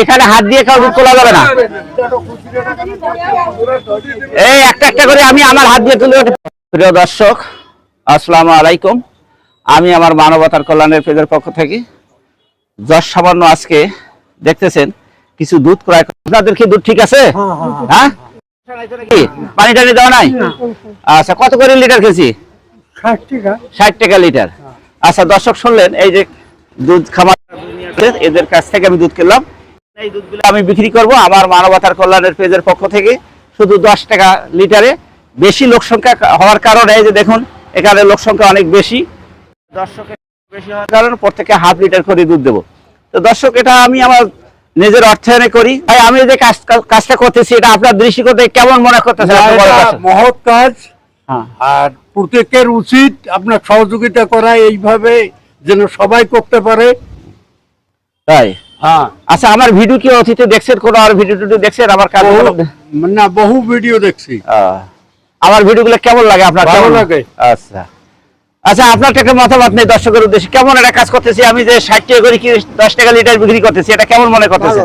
এখানে হাত দিয়ে কাউ দুধ তোলা যাবে না। এই একটা একটা করে আমি আমার হাত দিয়ে তুলে প্রিয় দর্শক আসসালামু আলাইকুম। আমি আমার মানবতার কল্যাণের পেজের পক্ষ থেকে যশ সামান্য আজকে দেখতেছেন কিছু দুধ ক্রয় আপনাদের কি দুধ ঠিক আছে? হ্যাঁ কি? পানি টানি দেওয়া নাই? আচ্ছা কত করে লিটার খেয়েছি? ষাট টাকা। ষাট টাকা লিটার। আচ্ছা দর্শক শুনলেন এই যে দুধ খামার এদের কাছ থেকে আমি দুধ কিনলাম। এই দুধগুলো আমি বিক্রি করব আমার মানবতার কল্যাণের পেজের পক্ষ থেকে। শুধু দশ টাকা লিটারে। বেশি লোক সংখ্যা হওয়ার কারণে এই যে দেখুন এখানে লোক সংখ্যা অনেক বেশি। দর্শকের বেশি হওয়ার কারণে প্রত্যেকে হাফ লিটার করে দুধ দেবো। তো দর্শক এটা আমি আমার নিজের অর্থায়নে করি। তাই আমি যে কাজ কাজটা করতেছি এটা আপনার দৃষ্টিকোণে কেমন মনে করতেছে। মহৎ কাজ। হ্যাঁ। আর প্রত্যেকের উচিত আপনার সহযোগিতা করা। এইভাবে যেন সবাই করতে পারে। তাই? হ্যাঁ। আচ্ছা আমার ভিডিও কি অতীতে দেখছেন কোন? আর ভিডিও টিডিও দেখছেন? আমার কাজ না বহু ভিডিও দেখছি। আমার ভিডিওগুলো কেমন লাগে আপনার? কেমন? লাগে। আচ্ছা। আচ্ছা আপনার একটা মতামত নেই দর্শকের উদ্দেশ্যে। কেমন একটা কাজ করতেছি আমি যে ষাট টাকা করে কি দশ টাকা লিটার বিক্রি করতেছি এটা কেমন মনে করতেছে।